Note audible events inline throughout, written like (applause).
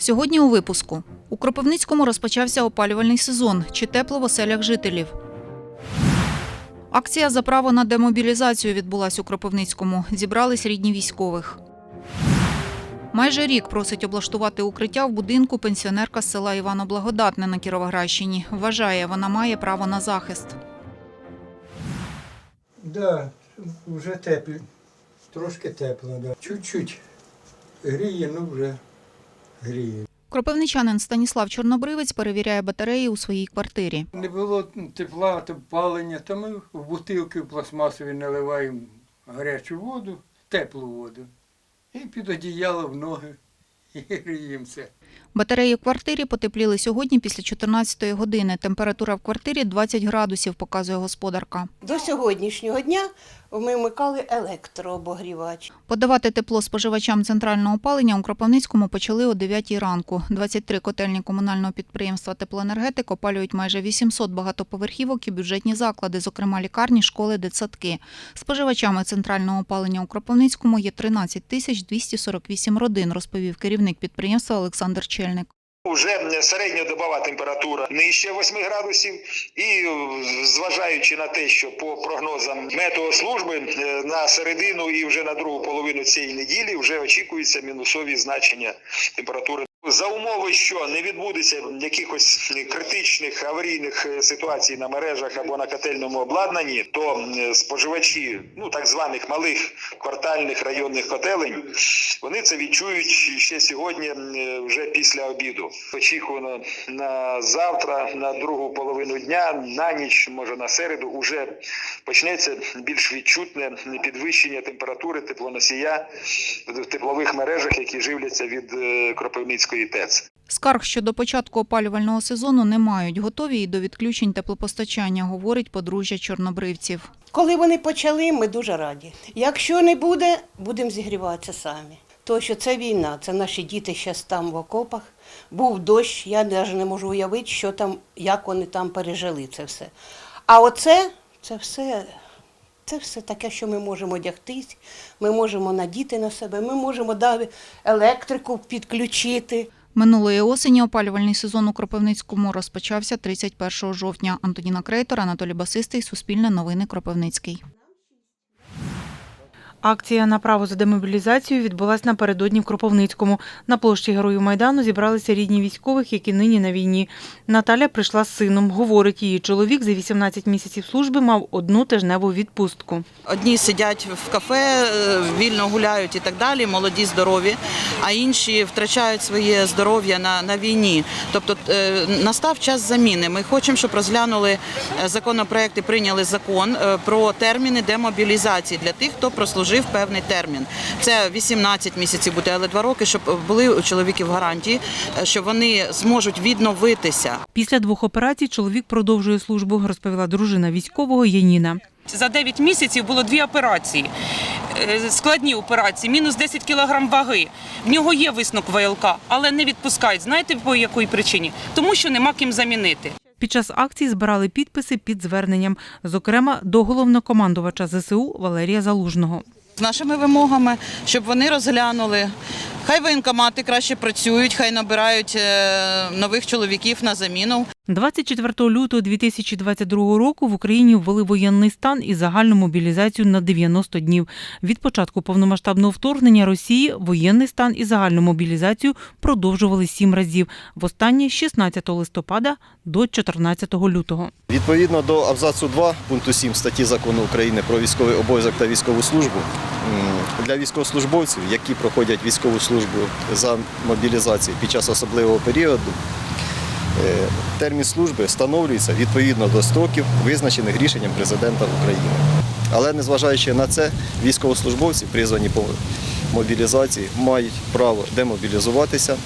Сьогодні у випуску. У Кропивницькому розпочався опалювальний сезон. Чи тепло в оселях жителів? Акція за право на демобілізацію відбулась у Кропивницькому. Зібрались рідні військових. Майже рік просить облаштувати укриття в будинку пенсіонерка з села Івано Благодатне на Кіровоградщині. Вважає, вона має право на захист. Да, вже тепло. Трошки тепло, да. Чуть-чуть гріє, ну вже гріє. Кропивничанин Станіслав Чорнобривець перевіряє батареї у своїй квартирі. Не було тепла, то палення, то ми в бутилки пластмасові наливаємо гарячу воду, теплу воду. І під одіяло в ноги (laughs) і гріємося. Батареї в квартирі потепліли сьогодні після 14 години. Температура в квартирі 20 градусів, показує господарка. До сьогоднішнього дня ми вмикали електрообогрівач. Подавати тепло споживачам центрального опалення у Кропивницькому почали о 9 ранку. 23 котельні комунального підприємства «Теплоенергетик» опалюють майже 800 багатоповерхівок і бюджетні заклади, зокрема лікарні, школи, дитсадки. Споживачами центрального опалення у Кропивницькому є 13 тисяч 248 родин, розповів керівник підприємства Олександр Чельник. Уже середньодобова температура нижче 8 градусів, і е, зважаючи на те, що по прогнозам метеослужби е, на середину і вже на другу половину цієї неділі вже очікуються мінусові значення температури. За умови, що не відбудеться якихось критичних аварійних е, ситуацій на мережах або на котельному обладнанні, то е, споживачі ну так званих малих квартальних районних котелень вони це відчують ще сьогодні, е, вже після обіду. Очікувано на завтра, на другу половину дня, на ніч, може на середу, вже почнеться більш відчутне підвищення температури теплоносія в теплових мережах, які живляться від е, Кропивницької ТЕЦ. Скарг щодо початку опалювального сезону не мають. Готові і до відключень теплопостачання, говорить подружжя чорнобривців. Коли вони почали, ми дуже раді. Якщо не буде, будемо зігріватися самі. Тому що це війна, це наші діти зараз там в окопах. Був дощ, я навіть не можу уявити, що там, як вони там пережили це все. А оце, це все, це все таке, що ми можемо одягтись, ми можемо надіти на себе, ми можемо да, електрику підключити. Минулої осені опалювальний сезон у Кропивницькому розпочався 31 жовтня. Антоніна Крейтор, Анатолій Басистий, Суспільне новини Кропивницький. Акція на право за демобілізацію відбулась напередодні в Кропивницькому. На площі Героїв Майдану зібралися рідні військових, які нині на війні. Наталя прийшла з сином. Говорить, її чоловік за 18 місяців служби мав одну тижневу відпустку. Одні сидять в кафе, е, вільно гуляють і так далі, молоді, здорові, а інші втрачають своє здоров'я на, на війні. Тобто е, настав час заміни. Ми хочемо, щоб розглянули е, законопроект і прийняли закон про терміни демобілізації для тих, хто прослужив певний термін. Це 18 місяців буде, але два роки, щоб були у чоловіків гарантії, е, що вони зможуть відновитися. Після двох операцій чоловік продовжує службу, розповіла дружина військового Яніна. За 9 місяців було дві операції. Е, Складні операції, мінус 10 кілограм ваги. В нього є висновок ВЛК, але не відпускають. Знаєте по якій причині? Тому що нема ким замінити. Під час акції збирали підписи під зверненням, зокрема до головнокомандувача ЗСУ Валерія Залужного. З нашими вимогами, щоб вони розглянули. Хай воєнкомати краще працюють, хай набирають е, нових чоловіків на заміну. 24 лютого 2022 року в Україні ввели воєнний стан і загальну мобілізацію на 90 днів. Від початку повномасштабного вторгнення Росії воєнний стан і загальну мобілізацію продовжували сім разів. Востаннє з 16 листопада до 14 лютого. Відповідно до абзацу 2 пункту 7 статті закону України про військовий обов'язок та військову службу для військовослужбовців, які проходять військову службу за мобілізацією під час особливого періоду, е, термін служби встановлюється відповідно до строків, визначених рішенням президента України. Але незважаючи на це, військовослужбовці, призвані по мобілізації, мають право демобілізуватися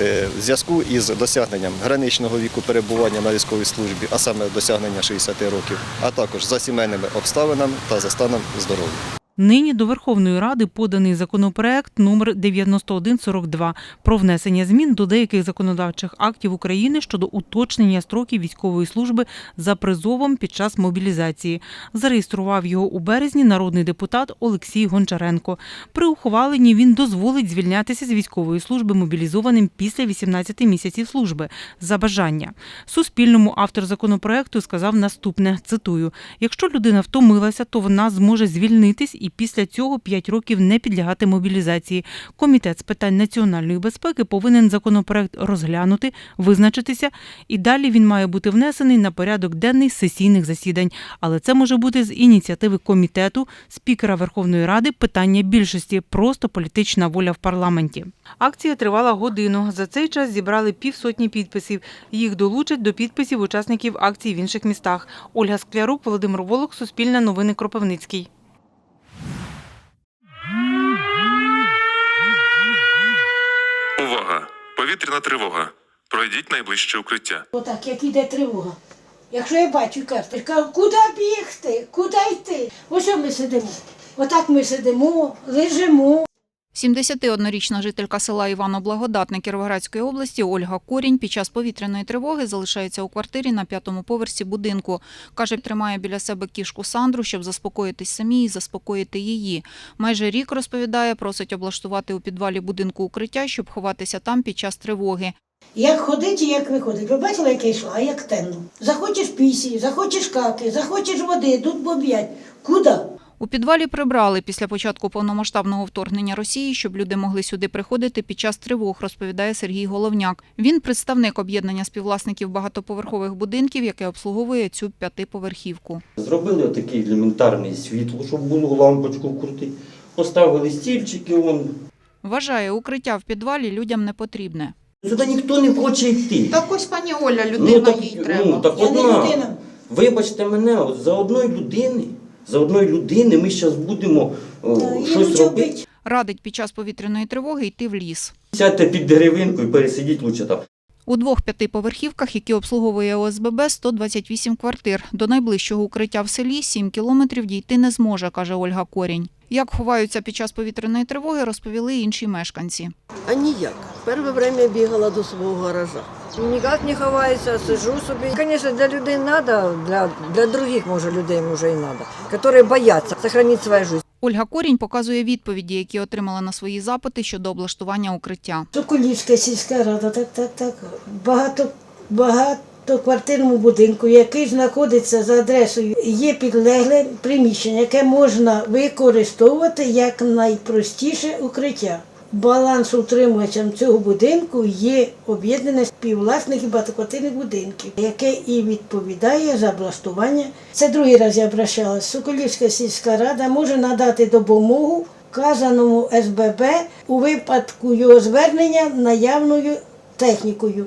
Е, В зв'язку із досягненням граничного віку перебування на військовій службі, а саме досягнення 60 років, а також за сімейними обставинами та за станом здоров'я. Нині до Верховної Ради поданий законопроект номер 9142 про внесення змін до деяких законодавчих актів України щодо уточнення строків військової служби за призовом під час мобілізації. Зареєстрував його у березні народний депутат Олексій Гончаренко. При ухваленні він дозволить звільнятися з військової служби мобілізованим після 18 місяців служби за бажання. Суспільному автор законопроекту сказав наступне: цитую: якщо людина втомилася, то вона зможе звільнитись і після цього 5 років не підлягати мобілізації. Комітет з питань національної безпеки повинен законопроект розглянути, визначитися, і далі він має бути внесений на порядок денний сесійних засідань. Але це може бути з ініціативи комітету, спікера Верховної Ради, питання більшості, просто політична воля в парламенті. Акція тривала годину. За цей час зібрали півсотні підписів. Їх долучать до підписів учасників акції в інших містах. Ольга Склярук, Володимир Волок, Суспільне новини Кропивницький. Повітряна тривога. Пройдіть найближче укриття. Отак, як іде тривога. Якщо я бачу карту, кажу, куди бігти, куди йти? Ось ми сидимо. Отак ми сидимо, лежимо. 71-річна жителька села Івано-Благодатне Кіровоградської області Ольга Корінь під час повітряної тривоги залишається у квартирі на п'ятому поверсі будинку. Каже, тримає біля себе кішку Сандру, щоб заспокоїтись самій і заспокоїти її. Майже рік розповідає, просить облаштувати у підвалі будинку укриття, щоб ховатися там під час тривоги. Як ходить і як виходить. Ви бачили, як я йшла, а як темно. Захочеш пісі, захочеш каки, захочеш води, тут боб'ять. Куди? У підвалі прибрали після початку повномасштабного вторгнення Росії, щоб люди могли сюди приходити під час тривог, розповідає Сергій Головняк. Він представник об'єднання співвласників багатоповерхових будинків, яке обслуговує цю п'ятиповерхівку. Зробили такий елементарний світло, щоб було лампочку вкрутити. Поставили стільчики, вон. Вважає, укриття в підвалі людям не потрібне. Сюди ніхто не хоче йти. Так ось пані Оля, ну, так, ну, так Я не одна. людина. Вибачте мене, от за одної людини, за одної людини ми зараз будемо о, щось робити. Радить під час повітряної тривоги йти в ліс. Сядьте під деревинку і пересидіть лучше там. У двох п'ятиповерхівках, які обслуговує ОСББ, 128 квартир. До найближчого укриття в селі 7 кілометрів дійти не зможе, каже Ольга Корінь. Як ховаються під час повітряної тривоги, розповіли інші мешканці. А ніяк. Перше время бігала до свого гаража. Ніяк не ховаюся, сиджу собі. Звісно, для людей треба, для, для других, може, людей може і треба, які бояться зберігати свою життя. Ольга Корінь показує відповіді, які отримала на свої запити щодо облаштування укриття. Соколівська сільська рада, так, так, так. Багато, багатоквартирному будинку, який знаходиться за адресою, є підлегле приміщення, яке можна використовувати як найпростіше укриття. Балансоутримувачем цього будинку є об'єднане співвласників багатоквартирних будинків, яке і відповідає за облаштування. Це другий раз я обращалася. Соколівська сільська рада може надати допомогу вказаному СББ у випадку його звернення наявною технікою.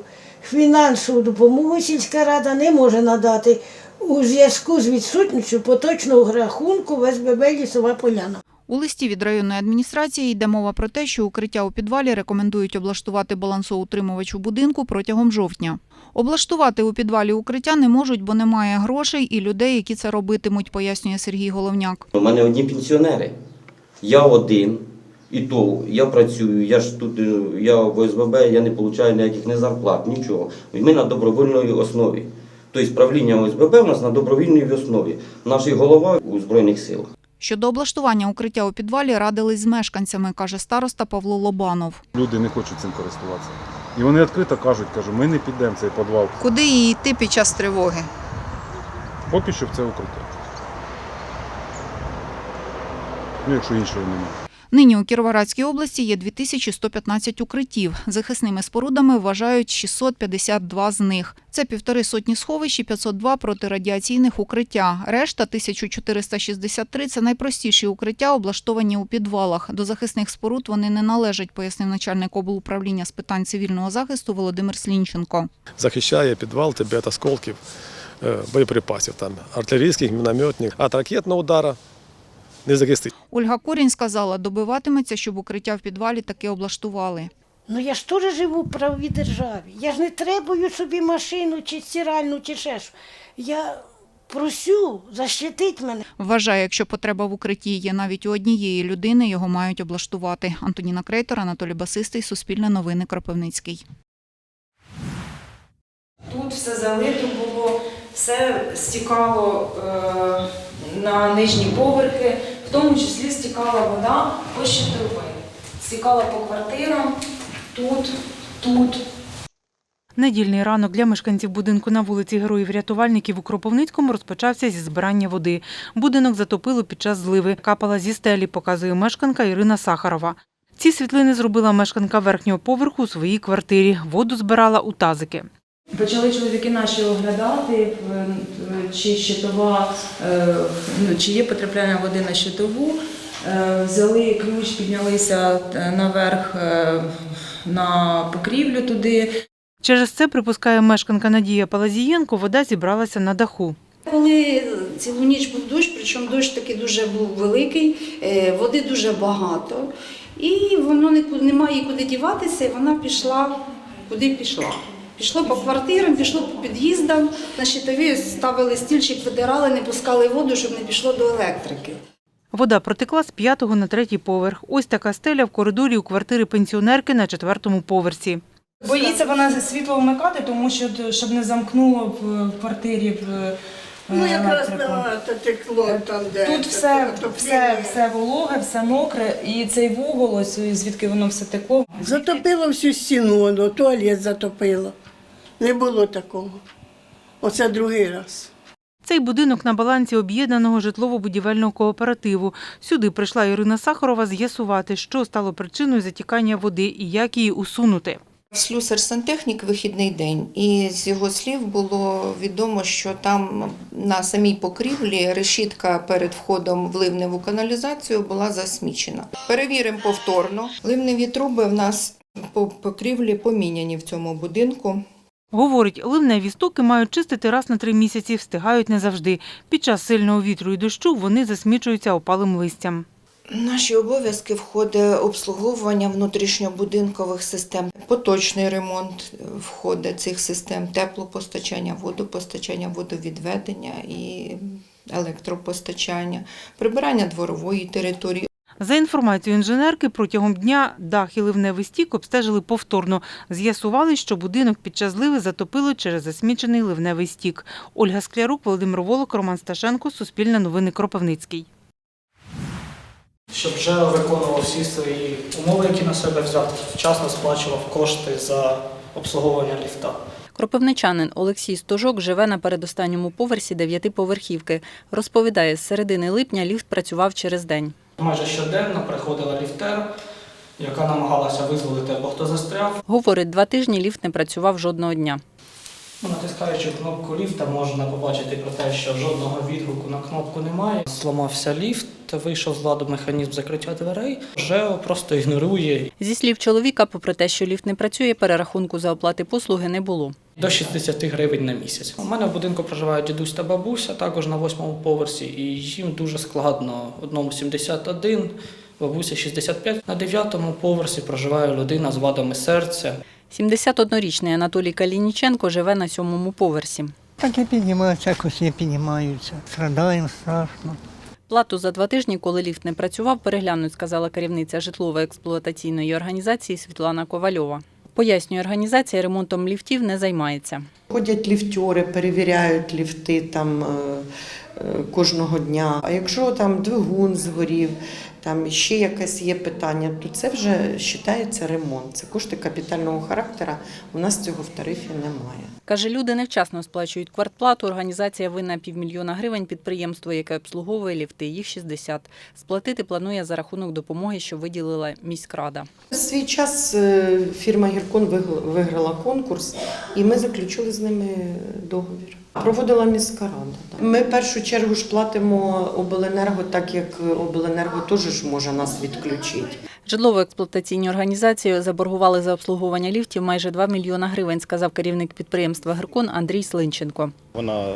Фінансову допомогу сільська рада не може надати у зв'язку з відсутністю поточного рахунку в СББ Лісова Поляна. У листі від районної адміністрації йде мова про те, що укриття у підвалі рекомендують облаштувати балансоутримувач у будинку протягом жовтня. Облаштувати у підвалі укриття не можуть, бо немає грошей і людей, які це робитимуть, пояснює Сергій Головняк. У мене одні пенсіонери. Я один. І то я працюю, я ж тут, е, я в ОСББ, я не отримую ніяких не зарплат, нічого. Ми на добровільній основі. Тобто правління ОСББ у нас на добровільній основі. Наш голова у Збройних силах. Щодо облаштування укриття у підвалі радились з мешканцями, каже староста Павло Лобанов. Люди не хочуть цим користуватися. І вони відкрито кажуть, кажуть, ми не підемо в цей підвал. Куди їй йти під час тривоги? Поки що в це укриття. Ну, якщо іншого немає. Нині у Кіровоградській області є 2115 укриттів. Захисними спорудами вважають 652 з них. Це півтори сотні сховищ і 502 протирадіаційних укриття. Решта 1463 – це найпростіші укриття, облаштовані у підвалах. До захисних споруд вони не належать, пояснив начальник облуправління з питань цивільного захисту Володимир Слінченко. захищає підвал тебе від осколків е, боєприпасів, там, артилерійських, мінометних, а ракетного удара не захистить. Ольга Корінь сказала, добиватиметься, щоб укриття в підвалі таки облаштували. Ну я ж теж живу в правовій державі. Я ж не требую собі машину чи стиральну, чи ще що. Я просю, защитить мене. Вважає, якщо потреба в укритті є навіть у однієї людини, його мають облаштувати. Антоніна Крейтор, Анатолій Басистий, Суспільне новини, Кропивницький. Тут все залито було, все стікало е, на нижні поверхи, в тому числі стікала вода по щитові. Стікала по квартирам, тут, тут. Недільний ранок для мешканців будинку на вулиці Героїв-рятувальників у Кропивницькому розпочався зі збирання води. Будинок затопило під час зливи. Капала зі стелі, показує мешканка Ірина Сахарова. Ці світлини зробила мешканка верхнього поверху у своїй квартирі. Воду збирала у тазики. Почали чоловіки наші оглядати, е, чи щитова, е, ну, чи є потрапляння води на щитову. Е, Взяли ключ, піднялися наверх на покрівлю туди. Через це, припускає мешканка Надія Палазієнко, вода зібралася на даху. Коли цілу ніч був дощ, причому дощ такий дуже був великий, води дуже багато, і воно немає куди діватися, і вона пішла, куди пішла. Пішло по квартирам, пішло по під'їздам. На щитові ставили стільчик, видирали, не пускали воду, щоб не пішло до електрики. Вода протекла з п'ятого на третій поверх. Ось така стеля в коридорі у квартири пенсіонерки на четвертому поверсі. Боїться вона світло вмикати, тому що щоб не замкнуло в квартирі в Ну, електрику. текло там, де Тут все, все, все вологе, все мокре, і цей вугол, ось звідки воно все текло. Затопило всю стіну, воно, туалет затопило. Не було такого. Оце другий раз. Цей будинок на балансі об'єднаного житлово-будівельного кооперативу. Сюди прийшла Ірина Сахарова з'ясувати, що стало причиною затікання води і як її усунути. Слюсар сантехнік вихідний день, і з його слів було відомо, що там на самій покрівлі решітка перед входом в ливневу каналізацію була засмічена. Перевіримо повторно. Ливневі труби в нас по покрівлі поміняні в цьому будинку. Говорить, ливневі стоки мають чистити раз на три місяці, встигають не завжди. Під час сильного вітру і дощу вони засмічуються опалим листям. Наші обов'язки входить обслуговування внутрішньобудинкових систем, поточний ремонт входить цих систем, теплопостачання, водопостачання, водовідведення і електропостачання, прибирання дворової території. За інформацією інженерки, протягом дня дах і ливневий стік обстежили повторно. З'ясували, що будинок під час зливи затопило через засмічений ливневий стік. Ольга Склярук, Володимир Волок, Роман Сташенко, Суспільне новини Кропивницький. щоб вже виконував всі свої умови, які на себе взяв, вчасно сплачував кошти за обслуговування ліфта. Кропивничанин Олексій Стожок живе на передостанньому поверсі дев'ятиповерхівки. Розповідає, з середини липня ліфт працював через день. Майже щоденно приходила ліфтер, яка намагалася визволити або хто застряв. Говорить, два тижні ліфт не працював жодного дня. Ну, Натискаючи кнопку ліфта, можна побачити про те, що жодного відгуку на кнопку немає. Зламався ліфт, вийшов з ладу механізм закриття дверей. ЖЕО просто ігнорує. Зі слів чоловіка, попри те, що ліфт не працює, перерахунку за оплати послуги не було. До 60 гривень на місяць. У мене в будинку проживають дідусь та бабуся, також на восьмому поверсі, і їм дуже складно. Одному 71, бабуся 65. На дев'ятому поверсі проживає людина з вадами серця. 71-річний Анатолій Калініченко живе на сьомому поверсі. Так я піднімаюся, якось я піднімаюся. Страдаємо страшно. Плату за два тижні, коли ліфт не працював, переглянуть, сказала керівниця житлово-експлуатаційної організації Світлана Ковальова. Пояснює, організація ремонтом ліфтів не займається. Ходять ліфтери, перевіряють ліфти там е, е, кожного дня. А якщо там двигун згорів, там ще якесь є питання, то це вже вважається ремонт. Це кошти капітального характеру. У нас цього в тарифі немає. Каже, люди невчасно сплачують квартплату. Організація винна півмільйона гривень підприємство, яке обслуговує ліфти. Їх 60. Сплатити планує за рахунок допомоги, що виділила міськрада. В свій час е, фірма Гіркон виграла конкурс, і ми заключили з ними договір. Проводила міська рада. да. Ми в першу чергу ж платимо обленерго, так як обленерго теж ж може нас відключити. Житлово-експлуатаційні організації заборгували за обслуговування ліфтів майже 2 мільйона гривень, сказав керівник підприємства Геркон Андрій Слинченко. Вона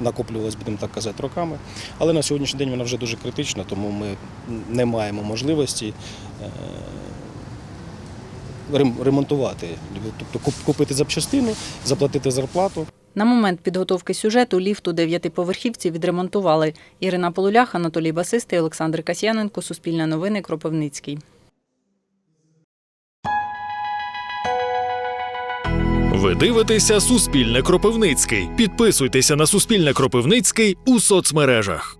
накоплювалась, будемо так казати, роками. Але на сьогоднішній день вона вже дуже критична, тому ми не маємо можливості е, ремонтувати, тобто куп- купити запчастину, заплатити зарплату. На момент підготовки сюжету ліфт у дев'ятиповерхівці відремонтували. Ірина Полулях, Анатолій Басистий, Олександр Касьяненко, Суспільне новини, Кропивницький. Ви дивитеся Суспільне Кропивницький. Підписуйтеся на Суспільне Кропивницький у соцмережах.